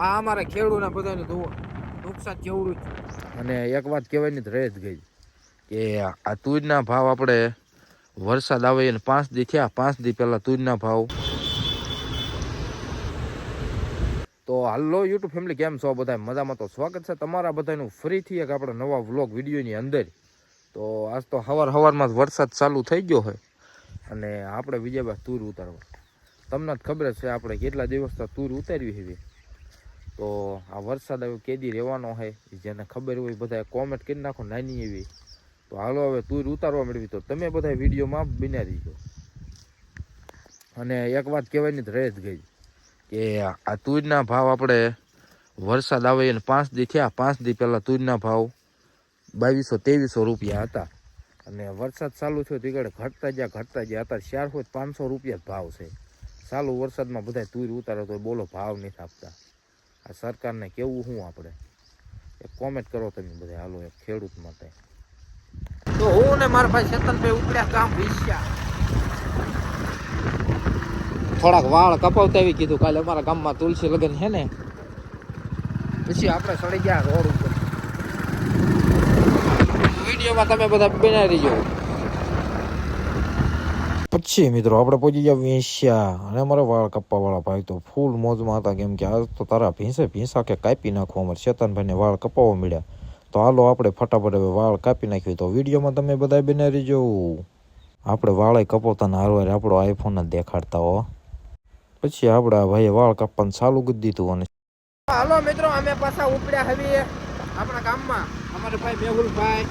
આ અમારા ખેડૂતને બધાને જુઓ નુકસાન કેવડું છે અને એક વાત કહેવાની રહે જ ગઈ. કે આ તુજના ભાવ આપણે વરસાદ આવે એને પાંચ દી થયા, પાંચ દી પહેલાં તુજના ભાવ. તો હાલો યુટ્યુબ ફેમિલી, કેમ છો બધા? મજામાં તો સ્વાગત છે તમારા બધાનું. ફરીથી એક આપણે નવા વ્લોગ વિડીયોની અંદર. તો આજ તો હવાર હવારમાં જ વરસાદ ચાલુ થઈ ગયો હોય અને આપણે વિજયભાઈ તૂર ઉતારવા. તમને જ ખબર જ છે આપણે કેટલા દિવસ તૂર ઉતારવી છે. તો આ વરસાદ આવ્યો, કેદી રહેવાનો હોય જેને ખબર હોય બધા કોમેન્ટ કરી નાખો, નાની એવી. તો હાલો હવે તુર ઉતારવા મેળવી તો તમે બધા વિડીયોમાં બિના દીધો અને એક વાત કહેવાની રહે જ ગઈ, કે આ તુરના ભાવ આપણે વરસાદ આવે એને પાંચ દી થયા, પાંચ દી પહેલાં તુરના ભાવ બાવીસો ત્રેવીસો રૂપિયા હતા. અને વરસાદ ચાલુ થયો તીકડે ઘટતા ગયા ઘટતા ગયા અત્યારે હોય પાંચસો રૂપિયા જ ભાવ છે. ચાલુ વરસાદમાં બધા તુર ઉતારે તો બોલો ભાવ નથી આપતા. આ સરકારને કેવું શું આપણે? એક કોમેન્ટ કરો તમે બધા. હાલો એક ખેડૂત માટે. તો હું ને મારા ભાઈ ચેતનભાઈ ઉપડ્યા કામ વિશ્યા. થોડાક વાળ કપાવતા આવી કીધું. કાલે અમારા ગામમાં તુલસી લગન છે ને? પછી આપણે સડી ગયા રોડ ઉપર. વિડીયોમાં તમે બધા બનાવી રહીજો પછી મિત્રો, આપણે પહોંચી ગયા વેશ્યા અને અમારા વાળ કાપવા ભાઈ તો ફૂલ મોજમાં હતા. કેમ કે આ તો તારા ભીંસે ભીંસા કે કાપી નાખો અમારે ચેતનભાઈને વાળ કપાવવા મળ્યા. તો હાલો આપણે ફટાફટ હવે વાળ કાપી નાખ્યું તો વિડીયોમાં તમે બધા બનાવી રહીજો. આપણે વાળે કપાવતા હારવાર આપણો આઈફોન જ દેખાડતા હો. પછી આપણા ભાઈએ વાળ કાપવાનું ચાલુ કરી દીધું અને હાલો મિત્રો, અમે પાછા ઉપડ્યા હવે આપણા ગામમાં. અમારે ભાઈ મેહુલભાઈ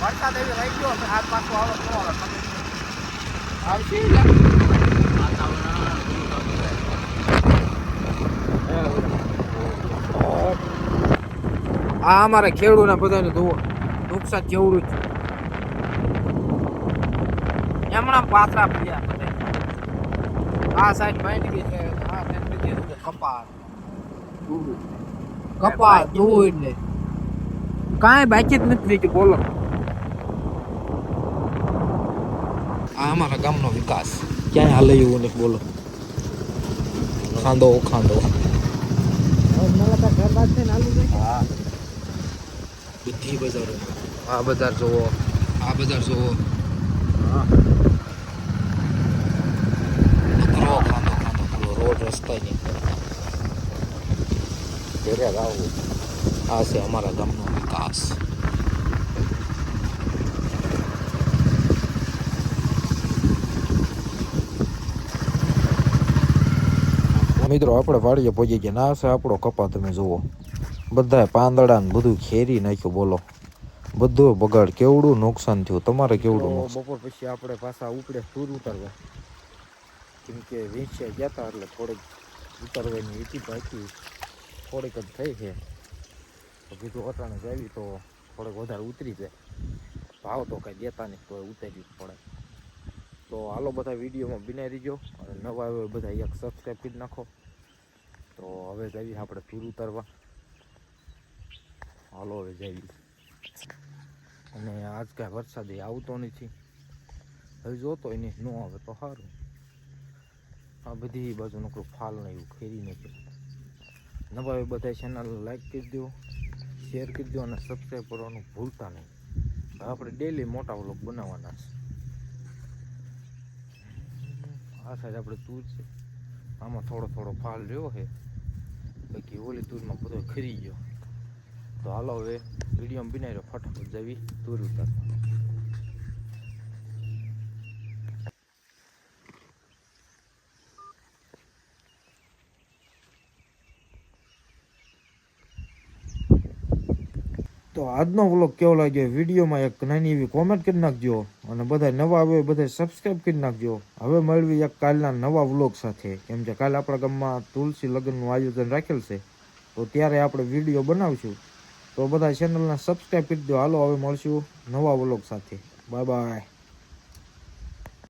વરસાદ એવી રહી ગયો હાથ પાછો આવો. તો આવશે આ અમારા ખેડૂતને બધાને જુઓ, નુકસાન કેવડું છે. એમણા પાથરા પડ્યા બધા. આ સાઈડ માંડવી છે, આ સાઈડ કપાસ કપાસ ધૂળ ને. કાંઈ બાકી જ નથી કે બોલો. આ અમારા ગામનો વિકાસ. ક્યાંય હાલે એવું નથી બોલો. ખાંદો ખાંદો હા. બધી બજારો. આ બજાર જોવો. આ બજાર જોવો. રોડ રસ્તા નહીં ઘરે આવું. આ છે અમારા ગામનો વિકાસ. મિત્રો આપણે વાડીએ પહોંચી ગયા. ના છે આપણો કપા તમે જુઓ. બધાએ પાંદડા ને બધું ખેરી નાખ્યું બોલો. બધું બગાડ. કેવડું નુકસાન થયું? તમારે કેવડું બપોર પછી આપણે પાછા ઉપડે સૂર ઉતારવા. કેમ કે વેચ્યા ગયા હતા એટલે થોડીક ઉતારવાની હતી. બાકી થોડીક જ થઈ છે. તો કીધું અટાણે જાવી તો થોડોક વધારે ઉતરી જાય. ભાવ તો કાંઈ દેતા નહીં તો ઉતારવી જ પડે. તો હાલો બધા વિડીયોમાં બનાવી રહીજો અને નવા આવ્યો બધા એક સબસ્ક્રાઈબ કરી નાખો. તો હવે જઈએ આપણે ફીર ઉતારવા. હાલો હવે જઈએ અને આજ કાંઈ વરસાદ આવતો નથી. હવે જોતો એને ન આવે તો સારું. આ બધી બાજુ નકરું ફાલ ને એવું ખેરી નાખ્યું નવા હવે બધા ચેનલ લાઈક કરી દો શેર કરી દો અને સબસ્ક્રાઈબ કરવાનું ભૂલતા નહીં. આપણે ડેલી મોટા વ્લોગ બનાવવાના છે. આ સાઈડ આપણે તૂર છે. આમાં થોડો થોડો ફાલ રહ્યો છે. બાકી ઓલી તૂરમાં બધો ખરી ગયો. તો હાલો હવે વીડિયો બનાવી રહ્યો, ફટાફટ જવી તૂર ઉતાર તો આજનો વ્લોગ કેવો લાગ્યો વિડીયોમાં એક નાની એવી કોમેન્ટ કરી નાખજો અને બધા નવા આવે બધા સબસ્ક્રાઈબ કરી નાખજો. હવે મળવી એક કાલના નવા વ્લોગ સાથે. કેમ કે કાલે આપણા ગામમાં તુલસી લગ્નનું આયોજન રાખેલ છે. તો ત્યારે આપણે વીડિયો બનાવશું. તો બધા ચેનલને સબસ્ક્રાઈબ કરી દો હાલો, હવે મળશું નવા વ્લોગ સાથે. Bye bye